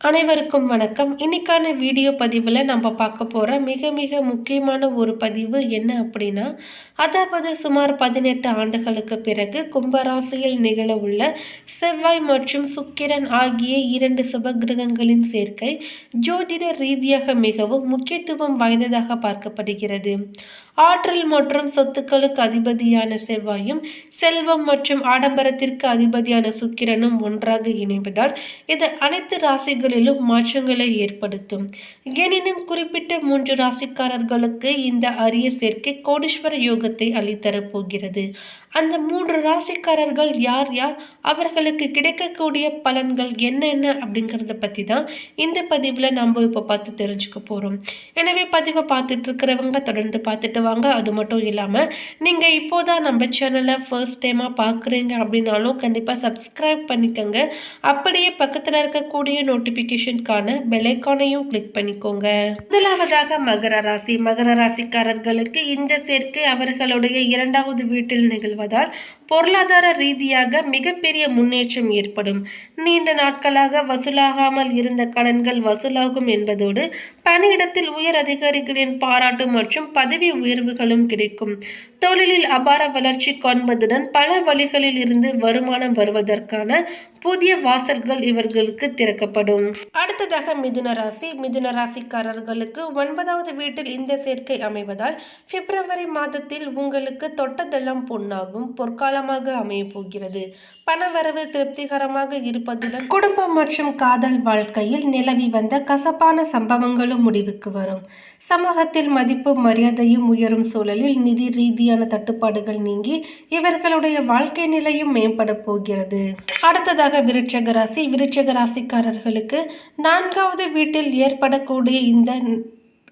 அனைவருக்கும் வணக்கம். இன்னைக்கான வீடியோ பதிவில் நம்ம பார்க்க போகிற மிக மிக முக்கியமான ஒரு பதிவு என்ன அப்படின்னா அதாவது சுமார் பதினெட்டு ஆண்டுகளுக்கு பிறகு கும்பராசியில் நிகழ உள்ள செவ்வாய் மற்றும் சுக்கிரன் ஆகிய இரண்டு சுபகிரகங்களின் சேர்க்கை ஜோதிட ரீதியாக மிகவும் முக்கியத்துவம் வாய்ந்ததாக பார்க்கப்படுகிறது. ஆற்றல் மற்றும் சொத்துக்களுக்கு அதிபதியான செவ்வாயும் செல்வம் மற்றும் ஆடம்பரத்திற்கு அதிபதியான சுக்கிரனும் ஒன்றாக இணைவதால் இது அனைத்து ராசிகளிலும் மாற்றங்களை ஏற்படுத்தும். எனினும் குறிப்பிட்ட மூன்று ராசிக்காரர்களுக்கு இந்த அரிய சேர்க்கை கோடீஸ்வர யோகத்தை அளித்தரப் போகிறது அந்த மூன்று ராசிக்காரர்கள் யார் யார்? அவர்களுக்கு கிடைக்கக்கூடிய பலன்கள் என்னென்ன அப்படிங்கிறத பற்றி தான் இந்த பதிவில் நம்ம இப்போ பார்த்து தெரிஞ்சுக்க போகிறோம் எனவே பதிவை பார்த்துட்டு இருக்கிறவங்க தொடர்ந்து பார்த்துட்டு வாங்க. அது மட்டும் இல்லாமல் நீங்கள் இப்போதான் நம்ம சேனலை ஃபர்ஸ்ட் டைமாக பார்க்குறீங்க அப்படின்னாலும் கண்டிப்பாக சப்ஸ்கிரைப் பண்ணிக்கோங்க. அப்படியே பக்கத்தில் இருக்கக்கூடிய நோட்டிஃபிகேஷனுக்கான பெலைக்கானையும் கிளிக் பண்ணிக்கோங்க. முதலாவதாக மகர ராசி. மகர ராசிக்காரர்களுக்கு இந்த சேர்க்கை அவர்களுடைய இரண்டாவது வீட்டில் நிகழ்வதால் பொருளாதார ரீதியாக மிகப்பெரிய முன்னேற்றம் ஏற்படும். நீண்ட நாட்களாக வசூலாகாமல் இருந்த கடன்கள் வசூலாகும் என்பதோடு பணியிடத்தில் உயர் அதிகாரிகளின் பாராட்டு மற்றும் பதவி உயர்வுகளும் கிடைக்கும். தொழிலில் அபார வளர்ச்சி காண்பதுடன் பல வழிகளில் இருந்து வருமானம் வருவதற்கான புதிய வாசல்கள் இவர்களுக்கு திறக்கப்படும். அடுத்ததாக மிதுன ராசி. மிதுன ராசிக்காரர்களுக்கு ஒன்பதாவது வீட்டில் இந்த சேர்க்கை அமைவதால் பிப்ரவரி மாதத்தில் உங்களுக்கு தொட்டதெல்லாம் பொன்னாகும். காலமாக அமைய போகிறது பணவரவு திருப்திகரமாக இருப்பதுடன் குடும்பம் மற்றும் காதல் வாழ்க்கையில் நிலவி வந்த கசப்பான சம்பவங்களும் முடிவுக்கு வரும். சமூகத்தில் மதிப்பு மரியாதையும் உயரும் சூழலில் நிதி ரீதியான தட்டுப்பாடுகள் நீங்கி இவர்களுடைய வாழ்க்கை நிலையும் மேம்பட போகிறது. அடுத்ததாக விருட்சக ராசி. விருட்சக ராசிக்காரர்களுக்கு நான்காவது வீட்டில் ஏற்படக்கூடிய இந்த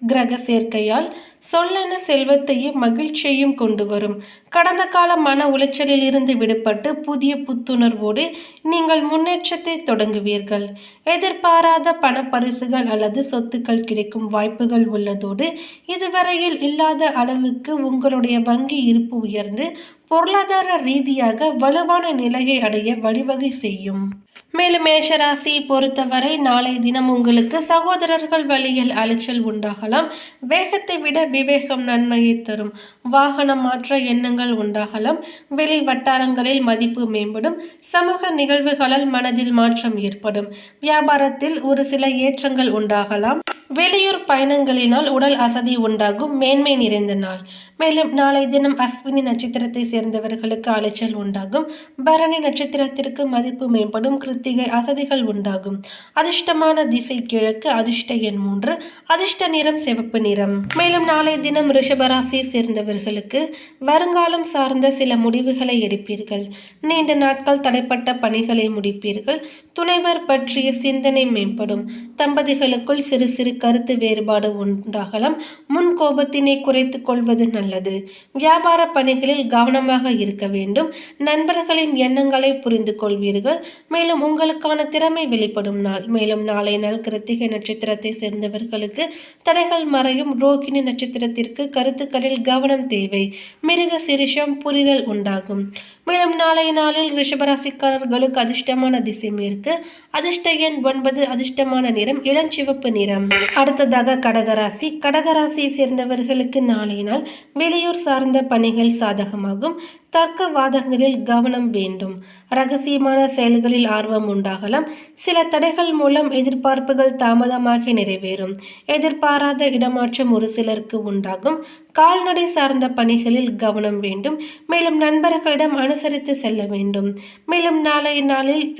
கிரக சேர்க்கையால் சொல்லென செல்வத்தையும் மகிழ்ச்சியையும் கொண்டு வரும். கடந்த கால மன உளைச்சலில் இருந்து விடுபட்டு புதிய புத்துணர்வோடு நீங்கள் முன்னேற்றத்தை தொடங்குவீர்கள். எதிர்பாராத பண பரிசுகள் அல்லது சொத்துக்கள் கிடைக்கும் வாய்ப்புகள் உள்ளதோடு இதுவரையில் இல்லாத அளவுக்கு உங்களுடைய வங்கி இருப்பு உயர்ந்து பொருளாதார ரீதியாக வலுவான நிலையை அடைய வழிவகை செய்யும். மேலும் மேஷராசி பொறுத்தவரை நாளை தினம் உங்களுக்கு சகோதரர்கள் வழியில் அலைச்சல் உண்டாகலாம். வேகத்தை விட விவேகம் நன்மையை தரும். வாகனம் மாற்ற எண்ணங்கள் உண்டாகலாம். வெளி வட்டாரங்களில் மதிப்பு மேம்படும். சமூக நிகழ்வுகளால் மனதில் மாற்றம் ஏற்படும். வியாபாரத்தில் ஒரு சில ஏற்றங்கள் உண்டாகலாம். வெளியூர் பயணங்களினால் உடல் அசதி உண்டாகும் மேன்மை நிறைந்த நாள். மேலும் நாளை தினம் அஸ்வினி நட்சத்திரத்தை சேர்ந்தவர்களுக்கு அலைச்சல் உண்டாகும். பரணி நட்சத்திரத்திற்கு மதிப்பு மேம்படும் கிருத்திகை அசதிகள் உண்டாகும். அதிர்ஷ்டமான திசை கிழக்கு அதிர்ஷ்ட எண் மூன்று அதிர்ஷ்ட நிறம் சிவப்பு நிறம். மேலும் நாளை தினம் ரிஷபராசியை சேர்ந்தவர்களுக்கு வருங்காலம் சார்ந்த சில முடிவுகளை எடுப்பீர்கள். நீண்ட நாட்கள் தடைப்பட்ட பணிகளை முடிப்பீர்கள். துணைவர் பற்றிய சிந்தனை மேம்படும். தம்பதிகளுக்குள் சிறு சிறு கருத்து வேறுபாடு உண்டாகலாம். முன் கோபத்தினை குறைத்துக் கொள்வது நல்லது. வியாபார பணிகளில் கவனமாக இருக்க வேண்டும். நண்பர்களின் எண்ணங்களை புரிந்து கொள்வீர்கள். மேலும் உங்களுக்கான திறமை வெளிப்படும் நாள். மேலும் நாளை நாள் கிருத்திகை நட்சத்திரத்தை சேர்ந்தவர்களுக்கு தடைகள் மறையும். ரோகிணி நட்சத்திரத்திற்கு கருத்துக்களில் கவனம் தேவை. மிருக சிரிஷம் புரிதல் உண்டாகும். மேலும் நாளை நாளில் ரிஷபராசிக்காரர்களுக்கு அதிர்ஷ்டமான திசை மேற்கு அதிர்ஷ்ட எண் ஒன்பது அதிர்ஷ்டமான நிறம் இளஞ்சிவப்பு நிறம். அடுத்ததாக கடகராசி. கடகராசியை சேர்ந்தவர்களுக்கு நாளைய நாள் வெளியூர் சார்ந்த பணிகள் சாதகமாகும். தர்க்கவாதங்களில் கவனம் வேண்டும். ரகசியமான செயல்களில் ஆர்வம் உண்டாகலாம். சில தடைகள் மூலம் எதிர்பார்ப்புகள் தாமதமாக நிறைவேறும். எதிர்பாராத இடமாற்றம் ஒரு சிலருக்கு உண்டாகும். கால்நடை சார்ந்த பணிகளில் கவனம் வேண்டும். மேலும் நண்பர்களிடம் அனுசரித்து செல்ல வேண்டும். மேலும் நாளைய நாளில்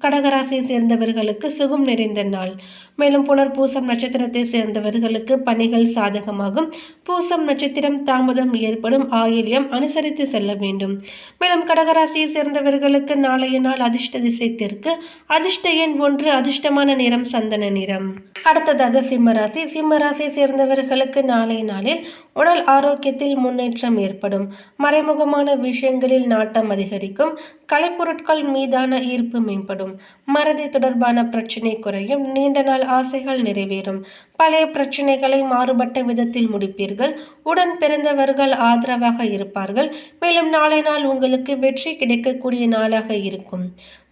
கடகராசியை சேர்ந்தவர்களுக்கு சுகம் நிறைந்த நாள். மேலும் புனர் பூசம் நட்சத்திரத்தை சேர்ந்தவர்களுக்கு பணிகள் சாதகமாகும். பூசம் நட்சத்திரம் தாமதம் ஏற்படும். ஆயில்யம் அனுசரித்து செல்ல வேண்டும். மேலும் கடகராசியை சேர்ந்தவர்களுக்கு நாளைய நாள் அதிர்ஷ்ட திசை தெற்கு. அதிர்ஷ்ட எண் ஒன்று அதிர்ஷ்டமான நிறம் சந்தன நிறம். அடுத்ததாக சிம்மராசி சிம்மராசியை சேர்ந்தவர்களுக்கு நாளைய நாளில் உடல் ஆரோக்கியத்தில் முன்னேற்றம் ஏற்படும். மறைமுகமான விஷயங்களில் நாட்டம் அதிகரிக்கும். கலைப்பொருட்கள் மீதான ஈர்ப்பு மேம்படும். மறதி தொடர்பான பிரச்சினை குறையும். நீண்ட நாள் ஆசைகள் நிறைவேறும். பழைய பிரச்சனைகளை மாறுபட்ட விதத்தில் முடிப்பீர்கள். உடன் பிறந்தவர்கள் ஆதரவாக இருப்பார்கள். மேலும் நாளை நாள் உங்களுக்கு வெற்றி கிடைக்கக்கூடிய நாளாக இருக்கும்.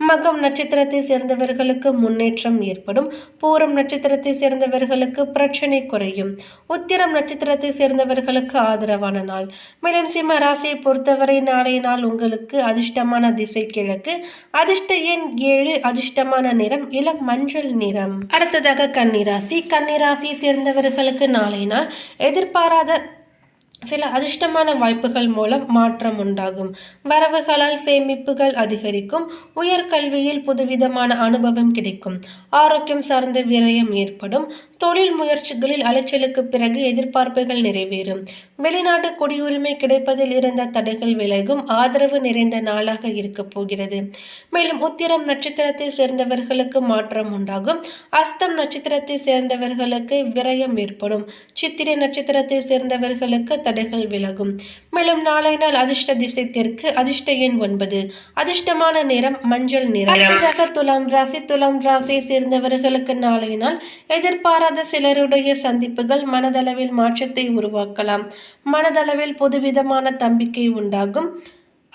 மகம் நட்சத்திரத்தை சேர்ந்தவர்களுக்கு முன்னேற்றம் ஏற்படும். பூரம் நட்சத்திரத்தை சேர்ந்தவர்களுக்கு பிரச்சனை குறையும். உத்திரம் நட்சத்திரத்தை சேர்ந்தவர்களுக்கு ஆதரவான நாள். மேலும் சிம்ம ராசியை பொறுத்தவரை நாளைய நாள் உங்களுக்கு அதிர்ஷ்டமான திசை கிழக்கு அதிர்ஷ்ட எண் ஏழு அதிர்ஷ்டமான நிறம் இளம் மஞ்சள் நிறம். அடுத்ததாக கன்னிராசி. கன்னிராசியை சேர்ந்தவர்களுக்கு நாளை நாள் எதிர்பாராத சில அதிர்ஷ்டமான வாய்ப்புகள் மூலம் மாற்றம் உண்டாகும். வரவுகளால் சேமிப்புகள் அதிகரிக்கும். உயர்கல்வியில் புதுவிதமான அனுபவம் கிடைக்கும். ஆரோக்கியம் சார்ந்த விரயம் ஏற்படும். தொழில் முயற்சிகளில் அலைச்சலுக்கு பிறகு எதிர்பார்ப்புகள் நிறைவேறும். வெளிநாட்டு குடியுரிமை கிடைப்பதில் இருந்த தடைகள் விலகும். ஆதரவு நிறைந்த நாளாக இருக்கப் போகிறது. மேலும் உத்திரம் நட்சத்திரத்தை சேர்ந்தவர்களுக்கு மாற்றம் உண்டாகும். அஸ்தம் நட்சத்திரத்தை சேர்ந்தவர்களுக்கு விரயம் ஏற்படும். சித்திரை நட்சத்திரத்தை சேர்ந்தவர்களுக்கு தடைகள் விலகும். மேலும் நாளை நாள் அதிர்ஷ்ட திசை தெற்கு அதிர்ஷ்ட எண் ஒன்பது. அதிர்ஷ்டமான நிறம் மஞ்சள் நிறம். அடுத்ததாக துலாம் ராசி. துலாம் ராசியை சேர்ந்தவர்களுக்கு நாளை நாள் எதிர்பாராத சிலருடைய சந்திப்புகள் மனதளவில் மாற்றத்தை உருவாக்கலாம். மனதளவில் புதுவிதமான தம்பிக்கை உண்டாகும்.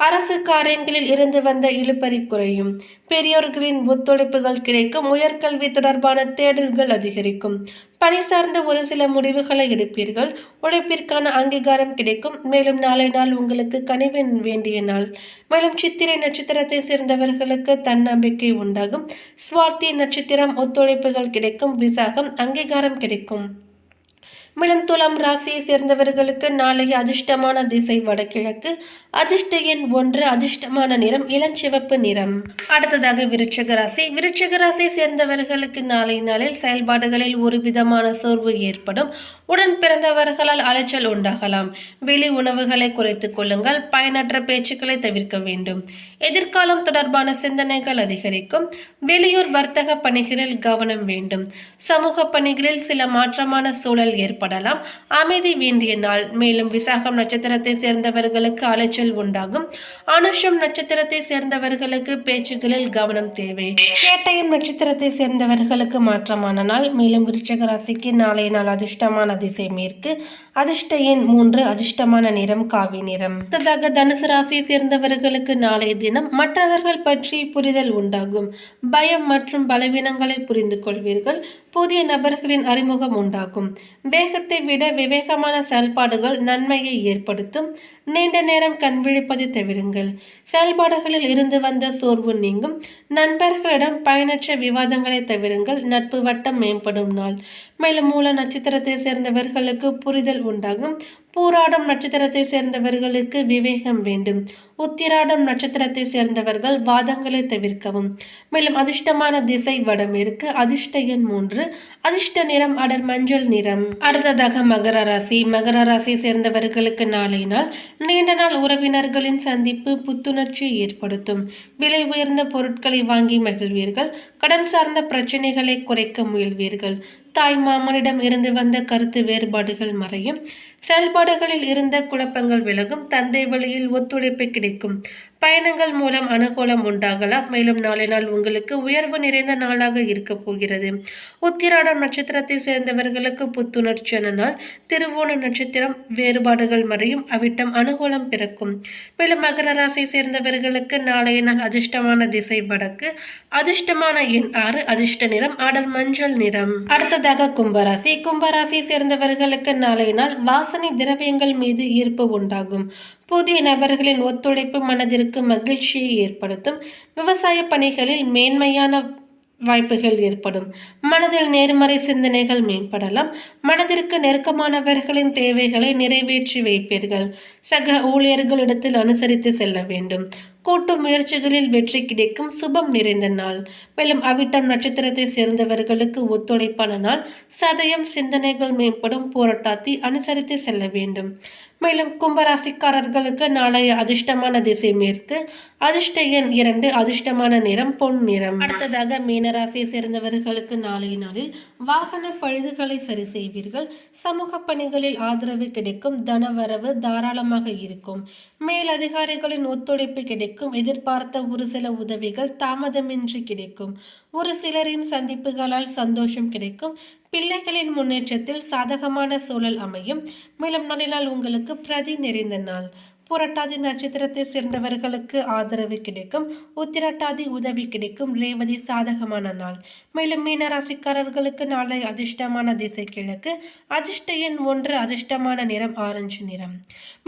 அரசு காரியங்களில் இருந்து வந்த இழுபறி குறையும். பெரியோர்களின் ஒத்துழைப்புகள் கிடைக்கும். உயர்கல்வி தொடர்பான தேடல்கள் அதிகரிக்கும். பணி சார்ந்த ஒரு சில முடிவுகளை எடுப்பீர்கள். உழைப்பிற்கான அங்கீகாரம் கிடைக்கும். மேலும் நாளை நாள் உங்களுக்கு கனிவு வேண்டிய நாள். மேலும் சித்திரை நட்சத்திரத்தை சேர்ந்தவர்களுக்கு தன்னம்பிக்கை உண்டாகும். சுவார்த்தி நட்சத்திரம் ஒத்துழைப்புகள் கிடைக்கும். விசாகம் அங்கீகாரம் கிடைக்கும். மேலும் துலாம் ராசியை சேர்ந்தவர்களுக்கு நாளைய அதிர்ஷ்டமான திசை வடகிழக்கு. அதிர்ஷ்ட எண் ஒன்று அதிர்ஷ்டமான நிறம் இளஞ்சிவப்பு நிறம். அடுத்ததாக விருட்சக ராசி. விருட்சக ராசியை சேர்ந்தவர்களுக்கு நாளை நாளில் செயல்பாடுகளில் ஒரு விதமான சோர்வு ஏற்படும். உடன் பிறந்தவர்களால் அலைச்சல் உண்டாகலாம். வெளி உணவுகளை குறைத்துக் கொள்ளுங்கள். பயனற்ற பேச்சுக்களை தவிர்க்க வேண்டும். எதிர்காலம் தொடர்பான சிந்தனைகள் அதிகரிக்கும். வெளியூர் வர்த்தக பணிகளில் கவனம் வேண்டும். சமூக பணிகளில் சில மாற்றமான சூழல் ஏற்படலாம். அமைதி வேண்டிய நாள் மேலும் விசாகம் நட்சத்திரத்தை சேர்ந்தவர்களுக்கு அலைச்சல் உண்டாகும். அனுஷம் நட்சத்திரத்தை சேர்ந்தவர்களுக்கு பேச்சுகளில் கவனம் தேவை. கேட்டயம் நட்சத்திரத்தை சேர்ந்தவர்களுக்கு மாற்றமான நாள் மேலும் விருச்சக ராசிக்கு நாளைய நாள் அதிர்ஷ்டமான திசை மேற்கு. அதிர்ஷ்ட எண் மூன்று அதிர்ஷ்டமான நிறம் காவி நிறம். அடுத்ததாக தனுசு ராசியை சேர்ந்தவர்களுக்கு நாளைய தினம் மற்றவர்கள் பற்றி புரிதல் உண்டாகும். பயம் மற்றும் பலவீனங்களை புரிந்து கொள்வீர்கள். புதிய நபர்களின் அறிமுகம் உண்டாகும். வேகத்தை விட விவேகமான செயல்பாடுகள் நன்மையை ஏற்படுத்தும். நீண்ட நேரம் கண்விழிப்பதை தவிருங்கள். செயல்பாடுகளில் இருந்து வந்த சோர்வு நீங்கும். நண்பர்களிடம் பயனற்ற விவாதங்களை தவிருங்கள். நட்பு வட்டம் மேம்படும் நாள். மேலும் மூல நட்சத்திரத்தை சேர்ந்தவர்களுக்கு புரிதல் உண்டாகும். பூராடம் நட்சத்திரத்தை சேர்ந்தவர்களுக்கு விவேகம் வேண்டும். உத்திராடம் நட்சத்திரத்தை சேர்ந்தவர்கள் வாதங்களை தவிர்க்கவும். மேலும் அதிர்ஷ்டமான திசை வடமேற்கு அதிர்ஷ்ட எண் மூன்று. அதிர்ஷ்ட நிறம் அடர் மஞ்சள் நிறம். அடுத்ததாக மகர ராசி. மகர ராசி சேர்ந்தவர்களுக்கு நாளை நாள் நீண்ட நாள் உறவினர்களின் சந்திப்பு புத்துணர்ச்சியை ஏற்படுத்தும். விலை உயர்ந்த பொருட்களை வாங்கி மகிழ்வீர்கள். கடன் சார்ந்த பிரச்சனைகளை குறைக்க முயல்வீர்கள். தாய் மாமனிடம் இருந்து வந்த கருத்து வேறுபாடுகள் மறையும். செயல்பாடுகளில் இருந்த குழப்பங்கள் விலகும் தந்தை வழியில் ஒத்துழைப்பு கிடைக்கும். பயணங்கள் மூலம் அனுகூலம் உண்டாகலாம். மேலும் நாளை நாள் உங்களுக்கு உயர்வு நிறைந்த நாளாக இருக்க போகிறது. உத்திராடம் நட்சத்திரத்தை சேர்ந்தவர்களுக்கு புத்துணர்ச்சியான நாள். திருவோண நட்சத்திரம் வேறுபாடுகள் மறையும். அவிட்டம் அனுகூலம் பிறக்கும். மேலும் மகர ராசியை சேர்ந்தவர்களுக்கு நாளைய நாள் அதிர்ஷ்டமான திசை வடக்கு. அதிர்ஷ்டமான எண் ஆறு அதிர்ஷ்ட நிறம் ஆடல் மஞ்சள் நிறம். அடுத்ததாக கும்பராசி. கும்பராசியை சேர்ந்தவர்களுக்கு நாளைய நாள் வாசனை திரவியங்கள் மீது ஈர்ப்பு உண்டாகும். புதிய நபர்களின் ஒத்துழைப்பு மனதிற்கு மகிழ்ச்சியை ஏற்படுத்தும். விவசாய பணிகளில் மேன்மையான வாய்ப்புகள் ஏற்படும். மனதில் நேர்மறை சிந்தனைகள் மேம்படலாம். மனதிற்கு நெருக்கமானவர்களின் தேவைகளை நிறைவேற்றி வைப்பீர்கள். சக ஊழியர்களிடத்தில் அனுசரித்து செல்ல வேண்டும். கூட்டு முயற்சிகளில் வெற்றி கிடைக்கும் சுபம் நிறைந்த நாள். மேலும் அவிட்டம் நட்சத்திரத்தை சேர்ந்தவர்களுக்கு ஒத்துழைப்பான நாள். சதயம் சிந்தனைகள் மேம்படும் போராட்டாத்தி அனுசரித்து செல்ல வேண்டும். மேலும் கும்பராசிக்காரர்களுக்கு நாளைய அதிர்ஷ்டமான திசை மேற்கு. அதிர்ஷ்ட எண் இரண்டு அதிர்ஷ்டமான நிறம் பொன் நிறம். அடுத்ததாக மீனராசியை சேர்ந்தவர்களுக்கு நாளைய நாளில் வாகன பழுதுகளை சரி செய்வீர்கள். சமூக பணிகளில் ஆதரவு கிடைக்கும் தனவரவு தாராளமாக இருக்கும். மேல் அதிகாரிகளின் ஒத்துழைப்பு கிடைக்கும் எதிர்பார்த்த ஒரு சில உதவிகள் தாமதமின்றி கிடைக்கும். ஒரு சிலரின் சந்திப்புகளால் சந்தோஷம் கிடைக்கும். பிள்ளைகளின் முன்னேற்றத்தில் சாதகமான சூழல் அமையும். மேலும் நாளினால் உங்களுக்கு பிரதி நிறைந்த நாள். புரட்டாதி நட்சத்திரத்தை சேர்ந்தவர்களுக்கு ஆதரவு கிடைக்கும் உத்திரட்டாதி உதவி கிடைக்கும் ரேவதி சாதகமான நாள். மேலும் மீனராசிக்காரர்களுக்கு நாளை அதிர்ஷ்டமான திசை கிழக்கு அதிர்ஷ்ட எண் ஒன்று அதிர்ஷ்டமான நிறம் ஆரஞ்சு நிறம்.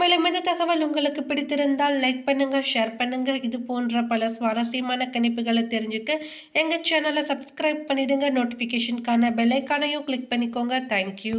மேலும் இந்த தகவல் உங்களுக்கு பிடித்திருந்தால் லைக் பண்ணுங்க ஷேர் பண்ணுங்க. இது போன்ற பல சுவாரஸ்யமான கணிப்புகளை தெரிஞ்சுக்க எங்கள் சேனலை சப்ஸ்கிரைப் பண்ணிடுங்க. நோட்டிஃபிகேஷனுக்கான பெல்லைக்கானையும் கிளிக் பண்ணிக்கோங்க. தேங்க்யூ